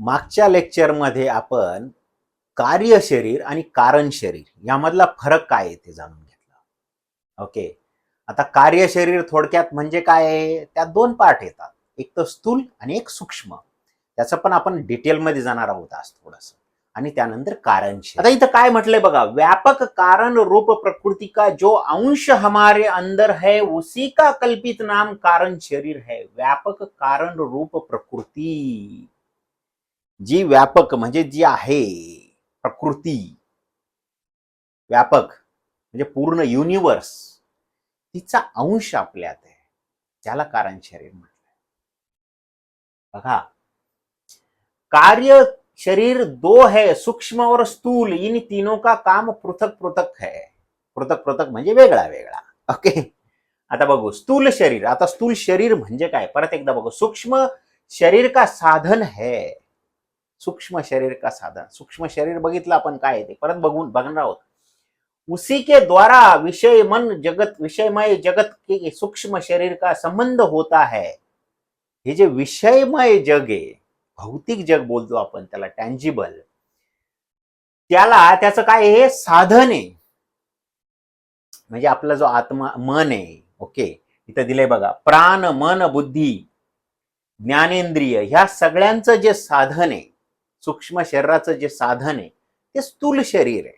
मागच्या लेक्चरमध्ये आपण कार्य शरीर आणि कारण शरीर यामधला फरक काय आहे ते जाणून घेतला. ओके आता कार्य शरीर थोडक्यात म्हणजे काय आहे? त्यात दोन पार्ट येतात. एक तर स्थूल आणि एक सूक्ष्म. त्याचं पण आपण डिटेलमध्ये जाणार आहोत आज थोडस. आणि त्यानंतर कारण शरीर. आता इथं काय म्हटलंय बघा? व्यापक कारण रूप प्रकृती का जो अंश हमारे अंदर है उसी का कल्पित नाम कारण शरीर है. व्यापक कारण रूप प्रकृती. जी व्यापक म्हणजे जी आहे प्रकृती. व्यापक म्हणजे पूर्ण युनिवर्स तिचा अंश आपल्यात आहे. त्याला कारण शरीर म्हटलंय. बघा. कार्य शरीर दो है सूक्ष्म और स्थूल. इन तीनों का काम पृथक पृथक है. पृथक पृथक म्हणजे वेगळा वेगळा ओके आता बघू. स्थूल शरीर. आता स्थूल शरीर म्हणजे काय? परत एकदा बघू. सूक्ष्म शरीर का साधन है? सूक्ष्म शरीर का साधन? सूक्ष्म शरीर बघितलं आपण काय आहे ते? परत बघून बघणार आहोत. उसी के द्वारा विषय मन जगत विषयमय जगत के सूक्ष्म शरीर का संबंध होता है? हे जे विषयमय जग आहे भौतिक जग बोलतो आपण त्याला टँजिबल त्याला त्याचं काय हे साधन आहे. म्हणजे आपला जो आत्मा मन आहे ओके? इथं दिलंय बघा प्राण मन बुद्धी ज्ञानेंद्रिय ह्या सगळ्यांचं जे साधन आहे सूक्ष्म शरीराचं जे साधन आहे ते स्थूल शरीर आहे.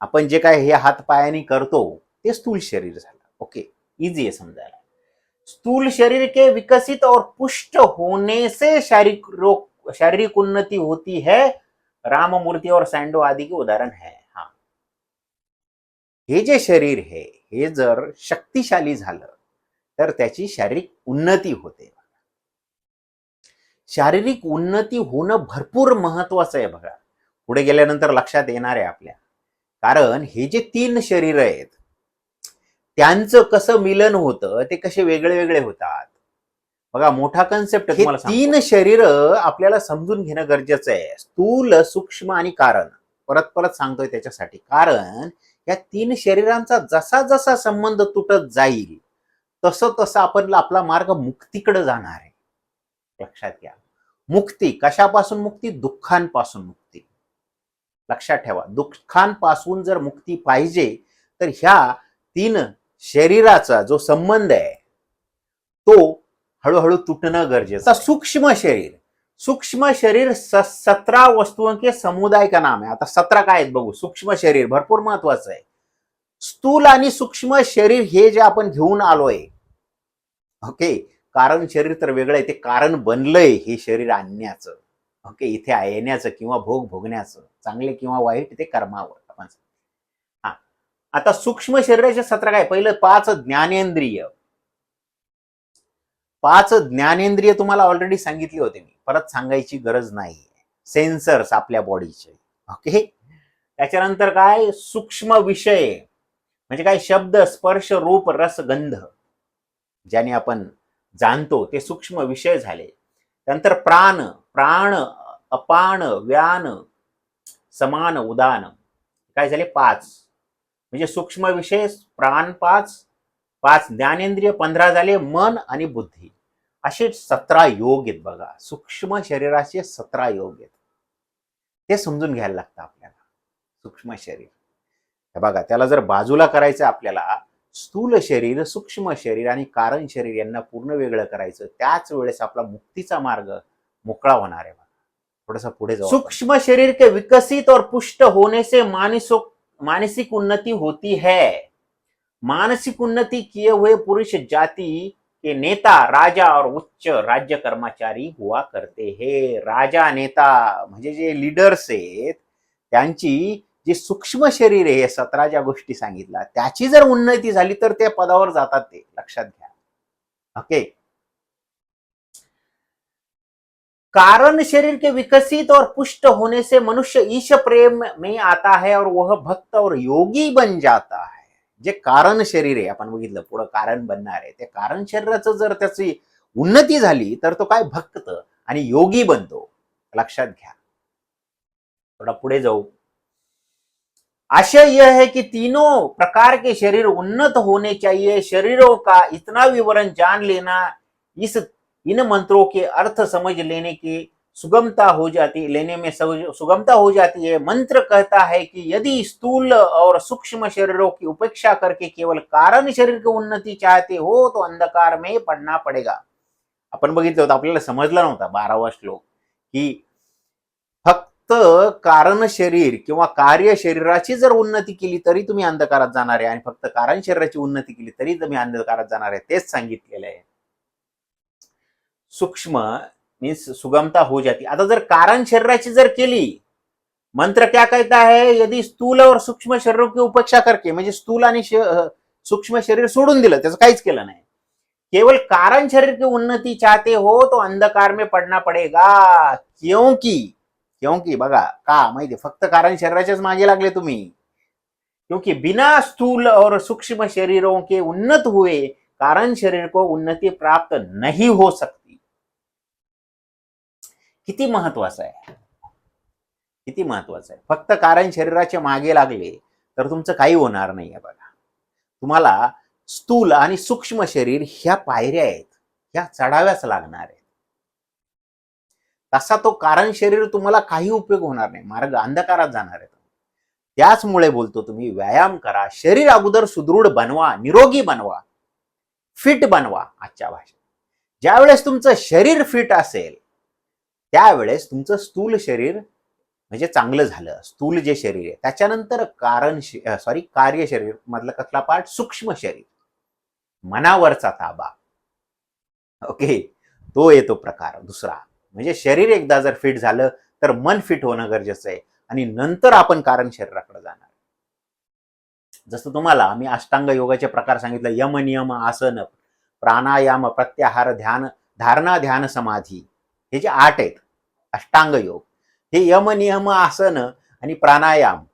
आपण जे काय हे हात पायाने करतो ते स्थूल शरीर झालं. ओके इझी आहे समजायला. स्थूल शरीर के विकसित और पुष्ट होने से शारीरिक रोग शारीरिक उन्नति होती है. राम मूर्ति और सैंडो आदि के उदाहरण है हा. हे जे शरीर आहे हे जर शक्तिशाली झालं तर त्याची शारीरिक उन्नती होते. शारीरिक उन्नती होणं भरपूर महत्वाचं आहे बघा. पुढे गेल्यानंतर लक्षात येणार आहे आपल्या. कारण हे जे तीन शरीर आहेत त्यांचं कसं मिलन होतं ते कसे वेगळे वेगळे होतात. बघा मोठा कन्सेप्ट हे तीन शरीर आपल्याला समजून घेणं गरजेचं आहे. स्थूल सूक्ष्म आणि कारण. परत परत सांगतोय त्याच्यासाठी. कारण या तीन शरीरांचा जसा जसा संबंध तुटत जाईल तसं तसं आपण आपला मार्ग मुक्तीकडे जाणार आहे. लक्षात घ्या. मुक्ती कशापासून मुक्ती? दुःखांपासून मुक्ती. लक्षात ठेवा. दुःखांपासून जर मुक्ती पाहिजे तर ह्या तीन शरीराचा जो संबंध आहे तो हळूहळू तुटणं गरजेचं सूक्ष्म शरीर. सूक्ष्म शरीर स- सतरा वस्तुओं के समुदाय का नाम आहे. आता सतरा काय आहेत बघू. सूक्ष्म शरीर भरपूर महत्वाचं आहे. स्थूल आणि सूक्ष्म शरीर हे जे आपण घेऊन आलोय ओके कारण शरीर तर वेगळं आहे ते कारण बनलंय हे शरीर आणण्याचं. ओके इथे येण्याचं किंवा भोग भोगण्याचं चांगले किंवा वाईट ते कर्मावर. आपण हा. आता सूक्ष्म शरीराचे सत्र काय? पहिलं पाच ज्ञानेंद्रिय. पाच ज्ञानेंद्रिय तुम्हाला ऑलरेडी सांगितले होते मी. परत सांगायची गरज नाही सेन्सर्स आपल्या बॉडीचे ओके? त्याच्यानंतर काय? सूक्ष्म विषय. म्हणजे काय? शब्द स्पर्श रूप रस गंध. ज्याने आपण जाणतो ते सूक्ष्म विषय झाले. त्यानंतर प्राण प्राण अपान व्यान समान उदान. काय झाले? पाच. म्हणजे सूक्ष्म विषय प्राण पाच पाच ज्ञानेंद्रिय पंधरा झाले मन आणि बुद्धी. असे सतरा योग आहेत बघा. सूक्ष्म शरीराचे सतरा योग आहेत. ते समजून घ्यायला लागतं आपल्याला. सूक्ष्म शरीर. हे बघा त्याला जर बाजूला करायचं आपल्याला स्थूल शरीर सूक्ष्म शरीर आणि कारण शरीर यांना पूर्ण वेगळं करायचं त्याच वेळेस आपला मुक्तीचा मार्ग मोकळा होणार आहे थोडासा पुढे जाऊ सूक्ष्म शरीर के विकसित और पुष्ट होने से मानसो मानसिक उन्नति होती है। मानसिक उन्नति किए हुए पुरुष जाति के नेता राजा और उच्च राज्य कर्मचारी हुआ करते हे। राजा नेता म्हणजे जे लीडर्स आहेत त्यांची जे सूक्ष्म शरीर आहे हे सतरा ज्या गोष्टी सांगितल्या त्याची जर उन्नती झाली तर ते पदावर जातात ते. लक्षात घ्या. ओके कारण शरीर के विकसित और पुष्ट होने से मनुष्य ईश प्रेम में आता है और वह भक्त और योगी बन जाता है. जे कारण शरीर आहे आपण बघितलं पुढं कारण बनणार आहे. ते कारण शरीराचं जर त्याची उन्नती झाली तर तो काय? भक्त आणि योगी बनतो. लक्षात घ्या. थोडा पुढे जाऊ. आशय यह है कि तीनों प्रकार के शरीर उन्नत होने चाहिए। शरीरों का इतना विवरण जान लेना, इस, इन मंत्रों के अर्थ समझ लेने के सुगमता हो जाती, लेने में सुगमता हो जाती है। मंत्र कहता है कि यदि स्थूल और सूक्ष्म शरीरों की उपेक्षा करके केवल कारण शरीर की उन्नति चाहते हो तो अंधकार में पडना पडेगा। आपण बघितलं होतं, आपल्याला समजलं नव्हता, बारावा श्लोक, की फक्त कारण शरीर किंवा कार्य शरीराची जर उन्नती केली तरी तुम्ही अंधकारात जाणार आहे आणि फक्त कारण शरीराची उन्नती केली तरी तुम्ही अंधकारात जाणार आहे. तेच सांगितलेलं आहे. सूक्ष्म मीन्स सुगमता हो जाती. आता जर कारण शरीराची जर केली मंत्र क्या कहता है? यदि स्थूल और सूक्ष्म शरीर की उपेक्षा करके म्हणजे स्थूल आणि सूक्ष्म शरीर सोडून दिलं त्याचं काहीच केलं नाही. केवल कारण शरीर की उन्नति चाहते हो तो अंधकार में पडना पडेगा. क्योंकि क्योंकि बघा का माहिती फक्त कारण शरीराच्याच मागे लागले तुम्ही. क्योंकि बिना स्थूल और सूक्ष्म शरीरों के उन्नत हुए कारण शरीर को उन्नति प्राप्त नहीं हो सकती. किती महत्वाचं आहे? किती महत्वाचं आहे? फक्त कारण शरीराच्या मागे लागले तर तुमचं काही होणार नाही आहे बघा. तुम्हाला स्थूल आणि सूक्ष्म शरीर ह्या पायऱ्या आहेत ह्या चढाव्याच लागणार आहे. तसा तो कारण शरीर तुम्हाला काही उपयोग होणार नाही. मार्ग अंधकारात जाणार आहे. त्याचमुळे बोलतो तुम्ही व्यायाम करा. शरीर अगोदर सुदृढ बनवा निरोगी बनवा. फिट बनवा आजच्या भाषेत. ज्यावेळेस तुमचं शरीर फिट असेल त्यावेळेस तुमचं स्थूल शरीर म्हणजे चांगलं झालं. स्थूल जे शरीर आहे त्याच्यानंतर कारण सॉरी कार्य शरीर मधला कसला पार्ट सूक्ष्म शरीर. मनावरचा ताबा. ओके तो येतो प्रकार. दुसरा. म्हणजे शरीर एकदा जर फिट झालं तर मन फिट होणं गरजेचं आहे. आणि नंतर आपण कारण शरीराकडे जाणार. जसं तुम्हाला मी अष्टांग योगाचे प्रकार सांगितलं यम नियम आसन प्राणायाम प्रत्याहार ध्यान धारणा ध्यान समाधी. हे जे आठ आहेत अष्टांग योग. हे यम नियम आसन आणि प्राणायाम.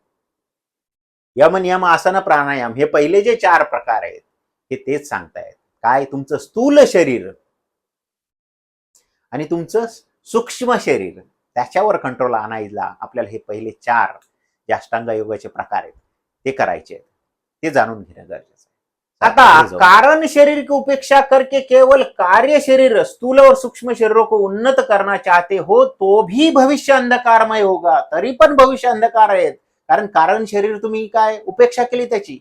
यम नियम आसन प्राणायाम हे पहिले जे चार प्रकार आहेत हे तेच सांगतायत. काय? तुमचं स्थूल शरीर. आणि तुमचं सूक्ष्म शरीर त्याच्यावर कंट्रोल आणायला आपल्याला हे पहिले चार जे अष्टांग योगाचे प्रकार आहेत ते करायचे आहेत. ते जाणून घेणं गरजेचं आहे. आता. कारण शरीर की उपेक्षा करके केवल कार्य शरीर स्थूल और सूक्ष्म शरीरों को उन्नत करना चाहते हो तो भी भविष्य अंधकारमय होगा तरी पण भविष्य अंधकार आहेत. कारण कारण शरीर तुम्ही काय उपेक्षा केली त्याची?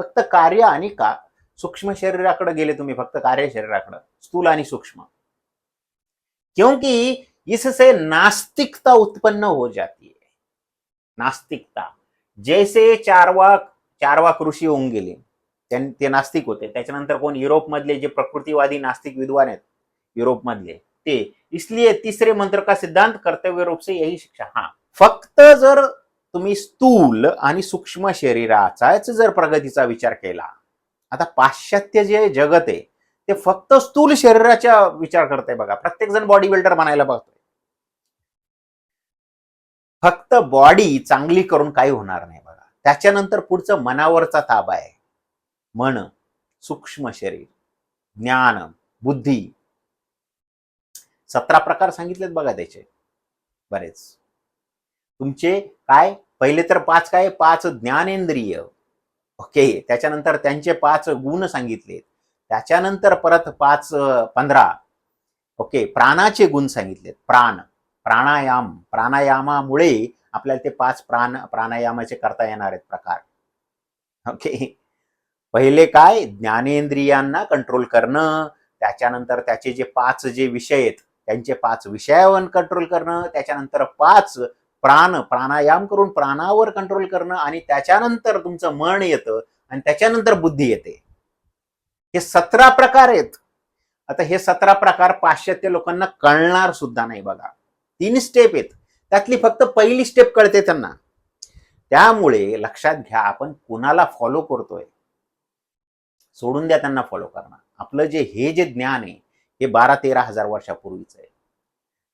फक्त कार्य आणि का? सूक्ष्म शरीराकडे गेले तुम्ही फक्त कार्य शरीराकडे. स्थूल आणि सूक्ष्म. क्योंकि इससे नास्तिकता उत्पन्न हो जाती है। नास्तिकता। जैसे चारवा चारवा ऋषी होऊन गेले ते नास्तिक होते. त्याच्यानंतर कोण? युरोपमधले जे प्रकृतीवादी नास्तिक विद्वान आहेत युरोपमधले ते. इसलिए तिसरे मंत्र का सिद्धांत कर्तव्य रूप से यही शिक्षा. हा. फक्त जर तुम्ही स्थूल आणि सूक्ष्म शरीराचाच जर प्रगतीचा विचार केला आता पाश्चात्य जे जगत आहे ते फक्त स्थूल शरीराचा विचार करते बघा. प्रत्येक जण बॉडी बिल्डर बनायला बघतोय. फक्त बॉडी चांगली करून काही होणार नाही बघा. त्याच्यानंतर पुढचं मनावरचा ताबा आहे. मन सूक्ष्म शरीर ज्ञान बुद्धी. सतरा प्रकार सांगितलेत बघा त्याचे. बरेच. तुमचे काय? पहिले तर पाच काय? पाच ज्ञानेंद्रिय. ओके. त्याच्यानंतर त्यांचे पाच गुण सांगितलेत. त्याच्यानंतर परत पाच पंधरा. ओके प्राणाचे गुण सांगितलेत. प्राण. प्राणायाम. प्राणायामामुळे आपल्याला ते पाच प्राण प्राणायामाचे करता येणार आहेत प्रकार. ओके. पहिले काय? ज्ञानेंद्रियांना कंट्रोल करणं. त्याच्यानंतर त्याचे जे पाच जे विषय आहेत त्यांचे पाच विषयावर कंट्रोल करणं. त्याच्यानंतर पाच प्राण प्राणायाम करून प्राणावर कंट्रोल करणं आणि त्याच्यानंतर तुमचं मन येतं आणि त्याच्यानंतर बुद्धी येते. हे सतरा प्रकार आहेत. आता हे सतरा प्रकार पाश्चात्य लोकांना कळणार सुद्धा नाही बघा. तीन स्टेप आहेत. त्यातली फक्त पहिली स्टेप कळते त्यांना. त्यामुळे लक्षात घ्या आपण कुणाला फॉलो करतोय? सोडून द्या त्यांना फॉलो करणं. आपलं जे हे जे ज्ञान आहे हे बारा तेरा हजार वर्षापूर्वीचं आहे.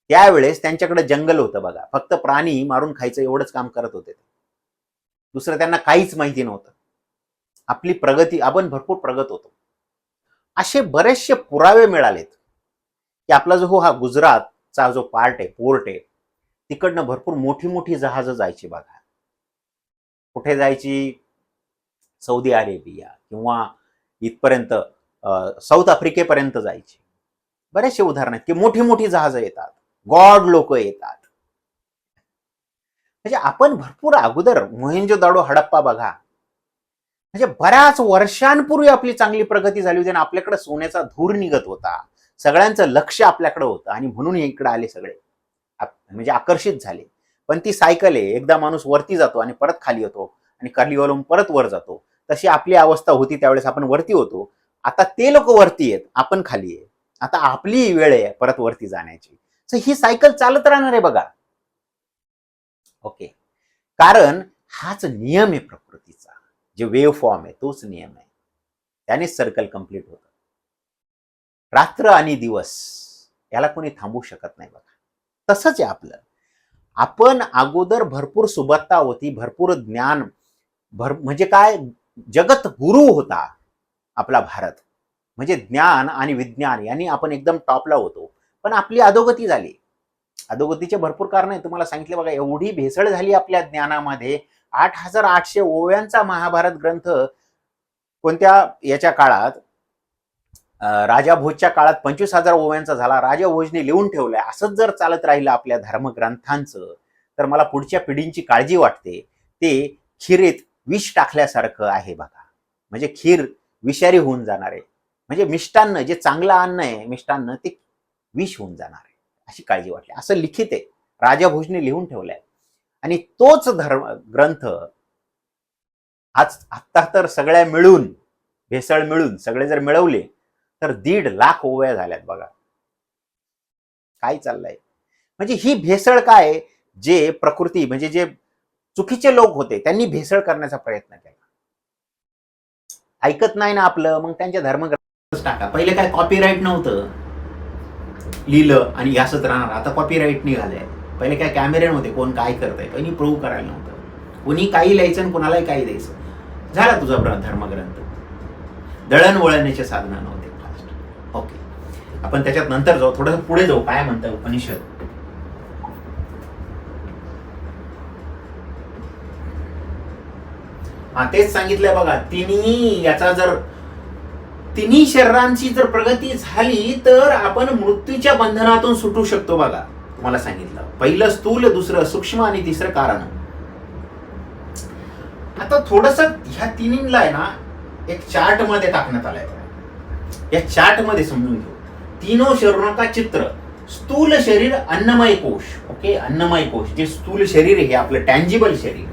त्यावेळेस त्यांच्याकडे जंगल होतं बघा. फक्त प्राणी मारून खायचं एवढंच काम करत होते ते. दुसरं त्यांना काहीच माहिती नव्हतं. आपली प्रगती आपण भरपूर प्रगत होतो. असे बरेचसे पुरावे मिळालेत. की आपला जो हो हा गुजरातचा जो पार्ट आहे पोर्ट आहे तिकडनं भरपूर मोठी मोठी जहाजं जायची बघा. कुठे जायची? सौदी अरेबिया किंवा इथपर्यंत अं, साऊथ आफ्रिकेपर्यंत जायची. बरेचसे उदाहरण आहेत की मोठी मोठी जहाजं येतात. गॉड लोक येतात. म्हणजे आपण भरपूर अगोदर मोहिंजो दाडो हडप्पा बघा. म्हणजे बऱ्याच वर्षांपूर्वी आपली चांगली प्रगती झाली होती आणि आपल्याकडे सोन्याचा धूर निघत होता. सगळ्यांचं लक्ष आपल्याकडे होतं आणि म्हणून हे इकडे आले सगळे. म्हणजे आकर्षित झाले. पण ती सायकल आहे एकदा माणूस वरती जातो आणि परत खाली येतो आणि खालीवरून परत वर जातो. तशी आपली अवस्था होती त्यावेळेस आपण वरती होतो. आता ते लोक वरती आहेत आपण खाली आहे. आता आपली वेळ आहे परत वरती जाण्याची. तर ही सायकल चालत राहणार आहे बघा. ओके कारण हाच नियम आहे प्रकृतीचा. जे वेव्ह फॉर्म आहे तोच नियम आहे. त्याने सर्कल कंप्लीट होतं. रात्र आणि दिवस याला कोणी थांबू शकत नाही बघा. तसंच आहे आपलं. आपण अगोदर भरपूर सुबत्ता होती भरपूर ज्ञान भर म्हणजे काय? जगत गुरु होता आपला भारत. म्हणजे ज्ञान आणि विज्ञान यांनी आपण एकदम टॉपला होतो. पण आपली अधोगती झाली. अधोगतीचे भरपूर कारण आहे. तुम्हाला सांगितले बघा एवढी भेसळ झाली आपल्या ज्ञानामध्ये. आठ हजार आठशे ओव्यांचा महाभारत ग्रंथ कोणत्या याच्या काळात? राजा भोजच्या काळात पंचवीस हजार ओव्यांचा झाला. राजा भोजने लिहून ठेवलाय असंच जर चालत राहिलं आपल्या धर्मग्रंथांचं तर मला पुढच्या पिढींची काळजी वाटते. ते खिरीत विष टाकल्यासारखं आहे बघा. म्हणजे खीर विषारी होऊन जाणार. आहे म्हणजे मिष्टान्न जे चांगलं अन्न आहे मिष्टान्न ते विष होऊन जाणार. आहे अशी काळजी वाटली. असं लिखित आहे. राजा भोजने लिहून ठेवलंय. आणि तोच धर्म ग्रंथ आज आत्ता तर सगळ्या मिळून भेसळ मिळून सगळे जर मिळवले तर दीड लाख ओव्या झाल्यात बघा. काय चाललंय? म्हणजे ही भेसळ काय जे प्रकृती म्हणजे जे चुकीचे लोक होते त्यांनी भेसळ करण्याचा प्रयत्न केला. ऐकत नाही ना आपलं मग त्यांच्या धर्मग्रंथ टाका. पहिले काय कॉपीराईट नव्हतं. लिहिलं आणि असंच राहणार. आता कॉपीराईट निघालंय. पहिले काय कॅमेरे नव्हते कोण काय करतंय कोणी प्रूव्ह करायला नव्हतं. कोणी काही लिहायचं आणि कोणालाही काही द्यायचं. झाला तुझा ब्र- धर्मग्रंथ. दळणवळणाचे साधनं नव्हते फास्ट ओके आपण त्याच्यात नंतर जाऊ थोडंसं पुढे जाऊ काय म्हणतं उपनिषद? हा तेच सांगितलंय बघा तिन्ही याचा जर तिन्ही शरीरांची जर प्रगती झाली तर आपण मृत्यूच्या बंधनातून सुटू शकतो बघा. तुम्हाला सांगितलं. पहिलं स्थूल दुसरं सूक्ष्म आणि तिसरं कारण. आता थोडस ह्या तिन्हीला आहे ना एक चार्टमध्ये टाकण्यात आलंय या चार्टमध्ये समजून घेऊ. तीनो शरीरों का चित्र? स्थूल शरीर अन्नमय कोश. ओके? अन्नमय कोश. जे स्थूल शरीर हे आपलं टँजिबल शरीर.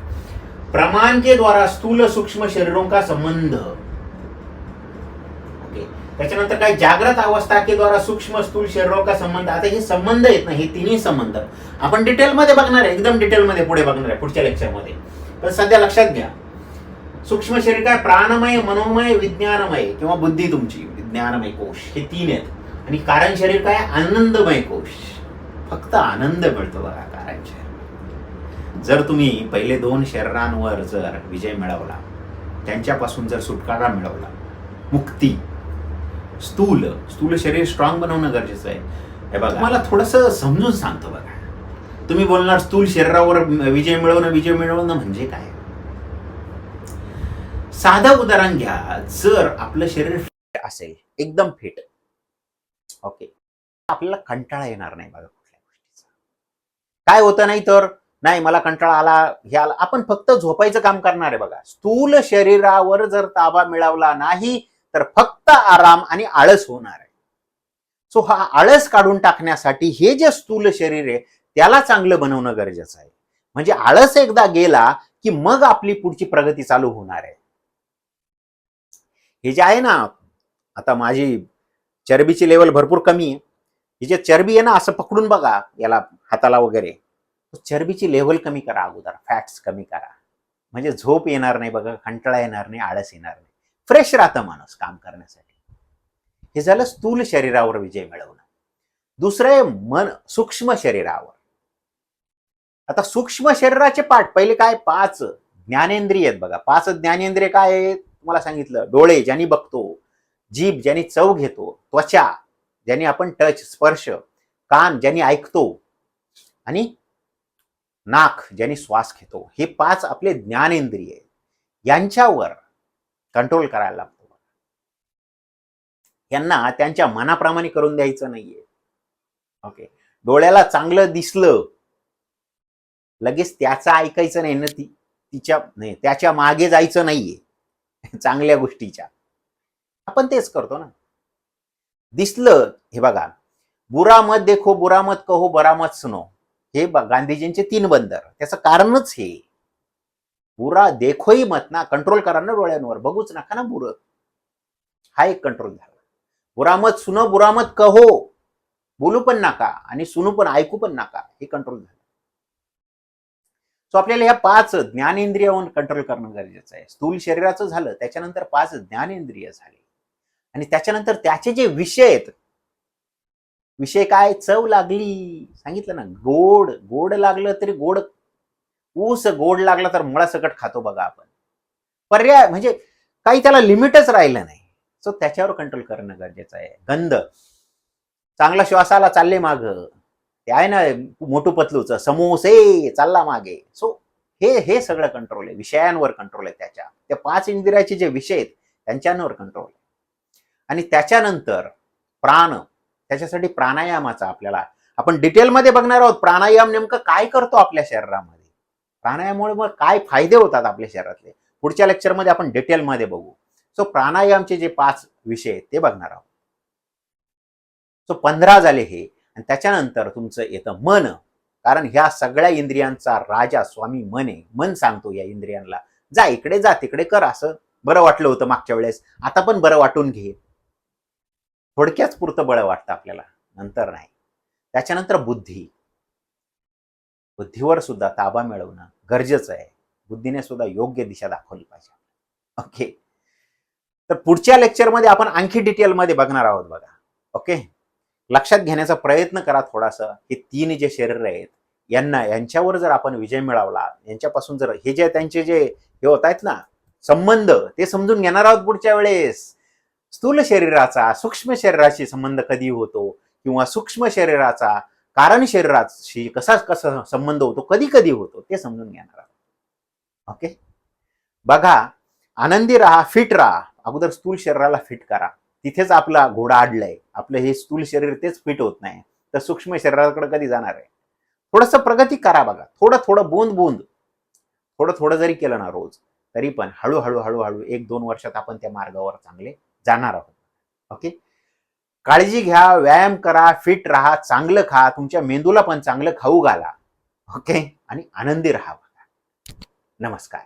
प्रमाण के द्वारा स्थूल सूक्ष्म शरीरों का संबंध. त्याच्यानंतर काय जागृत अवस्था के द्वारा सूक्ष्म स्थूल शरीराव का संबंध आता हे संबंध आहेत ना हे तिन्ही संबंध. आपण डिटेलमध्ये बघणार आहे एकदम डिटेलमध्ये पुढे बघणार आहे पुढच्या लेक्चरमध्ये पण सध्या लक्षात घ्या. सूक्ष्म शरीर काय? प्राणमय मनोमय विज्ञानमय किंवा बुद्धी तुमची विज्ञानमय कोश. हे तीन आहेत. आणि कारण शरीर काय? आनंदमय कोश. फक्त आनंद मिळतो बघा कारण शरीर. जर तुम्ही पहिले दोन शरीरांवर जर विजय मिळवला त्यांच्यापासून जर सुटकारा मिळवला मुक्ती स्थूल स्थूल शरीर स्ट्रॉंग बनवणं गरजेचं आहे. हे बघा मला थोडस समजून सांगतो बघा. तुम्ही बोलणार स्थूल शरीरावर विजय मिळवणं विजय मिळवणं म्हणजे काय? साधं उदाहरण घ्या जर आपलं शरीर फिट असेल एकदम फिट ओके आपल्याला कंटाळा येणार नाही बघा कुठल्या गोष्टीचा. काय होतं नाही तर? नाही मला कंटाळा आला हे आला. आपण फक्त झोपायचं काम करणार आहे बघा. स्थूल शरीरावर जर ताबा मिळवला नाही तर फक्त आराम आणि आळस होणार आहे. सो हा आळस काढून टाकण्यासाठी हे जे स्थूल शरीर आहे त्याला चांगलं बनवणं गरजेचं आहे. म्हणजे आळस एकदा गेला की मग आपली पुढची प्रगती चालू होणार आहे. हे जे आहे ना आता माझी चरबीची लेवल भरपूर कमी आहे. ही जे चरबी आहे ना असं पकडून बघा याला हाताला वगैरे. चरबीची लेवल कमी करा अगोदर फॅट्स कमी करा. म्हणजे झोप येणार नाही बघा कंटाळा येणार नाही आळस येणार नाही. फ्रेश राहतं माणूस काम करण्यासाठी. हे झालं स्थूल शरीरावर विजय मिळवणं. दुसरं आहे मन सूक्ष्म शरीरावर. आता सूक्ष्म शरीराचे पाठ पहिले काय? पाच ज्ञानेंद्रिय आहेत बघा. पाच ज्ञानेंद्रिय काय आहेत? तुम्हाला सांगितलं डोळे ज्यांनी बघतो जीभ ज्यांनी चव घेतो त्वचा ज्यांनी आपण टच स्पर्श कान ज्यांनी ऐकतो आणि नाक ज्यांनी श्वास घेतो हे पाच आपले ज्ञानेंद्रिय यांच्यावर कंट्रोल करायला लागतो. यांना त्यांच्या मनाप्रमाणे करून द्यायचं नाहीये. ओके. डोळ्याला चांगलं दिसलं लगेच त्याचं ऐकायचं नाही ना ती तिच्या नाही त्याच्यामागे जायचं नाहीये. चांगल्या गोष्टीच्या. आपण तेच करतो ना. दिसलं हे बघा बुरा मत देखो बुरा मत कहो बरा मत सुनो. हे गांधीजींचे तीन बंदर. त्याचं कारणच हे. बुरा देखोही मत ना कंट्रोल करा ना डोळ्यांवर. बघूच नका ना बुरं. हा एक कंट्रोल झाला. बुरा मत सुनो बुरा मत कहो. बोलू पण नका आणि सुनू पण ऐकू पण नका. हे कंट्रोल झालं. सो आपल्याला ह्या पाच ज्ञानेंद्रियावर कंट्रोल करणं गरजेचं आहे. स्थूल शरीराचं झालं त्याच्यानंतर पाच ज्ञानेंद्रिय झाले. आणि त्याच्यानंतर त्याचे जे विषय आहेत विषय काय? चव लागली. सांगितलं ना गोड. गोड लागलं तरी गोड ऊस गोड लागला तर मुळासकट खातो बघा आपण. पर्याय म्हणजे काही त्याला लिमिटच राहिलं नाही. सो त्याच्यावर कंट्रोल करणं गरजेचं आहे. गंध. चांगला श्वासाला चालले माग. ते आहे ना मोठू पतलूच. समोसे चालला मागे. सो हे हे सगळं कंट्रोल आहे. विषयांवर कंट्रोल आहे त्याच्या. त्या पाच इंदिराचे जे विषय आहेत त्यांच्यावर कंट्रोल आहे. आणि त्याच्यानंतर प्राण. त्याच्यासाठी प्राणायामाचा आपल्याला. आपण डिटेलमध्ये बघणार आहोत. प्राणायाम नेमकं काय करतो आपल्या शरीरामध्ये? प्राणायामामुळे मग काय फायदे होतात आपल्या शरीरातले? पुढच्या लेक्चरमध्ये आपण डिटेलमध्ये बघू. सो प्राणायामचे जे पाच विषय आहेत ते बघणार आहोत. सो पंधरा झाले हे आणि त्याच्यानंतर तुमचं येतं मन. कारण ह्या सगळ्या इंद्रियांचा राजा स्वामी मन आहे मन सांगतो या इंद्रियांना. जा इकडे जा तिकडे कर असं बरं वाटलं होतं मागच्या वेळेस. आता पण बरं वाटून घे. थोडक्याच पुरतं बळं वाटतं आपल्याला. नंतर नाही. त्याच्यानंतर बुद्धी. बुद्धीवर सुद्धा ताबा मिळवणं गरजेचं आहे. बुद्धीने सुद्धा योग्य दिशा दाखवली पाहिजे ओके तर पुढच्या लेक्चरमध्ये आपण आणखी डिटेलमध्ये बघणार आहोत बघा. ओके लक्षात घेण्याचा प्रयत्न करा थोडासा. हे तीन जे शरीर आहेत यांना यांच्यावर जर आपण विजय मिळवला यांच्यापासून जर हे जे त्यांचे जे हे होत आहेत ना संबंध ते समजून घेणार आहोत पुढच्या वेळेस. स्थूल शरीराचा सूक्ष्म शरीराशी संबंध कधी होतो? किंवा सूक्ष्म शरीराचा कारण शरीराशी कसा कसा संबंध होतो कधी कधी होतो ते समजून घेणार आहोत. ओके? बघा आनंदी राहा फिट राहा. अगोदर स्थूल शरीराला फिट करा. तिथेच आपला घोडा अडलाय आपलं हे स्थूल शरीर तेच फिट होत नाही. तर सूक्ष्म शरीराकडे कधी जाणार आहे? थोडस प्रगती करा बघा. थोडं थोडं बूंद बूंद. थोडं थोडं जरी केलं ना रोज तरी पण हळूहळू हळूहळू एक दोन वर्षात आपण त्या मार्गावर चांगले जाणार आहोत. ओके? काळजी घ्या व्यायाम करा फिट राहा चांगलं खा तुमच्या मेंदूला पण चांगलं खाऊ घाला. ओके आणि आनंदी राहा नमस्कार.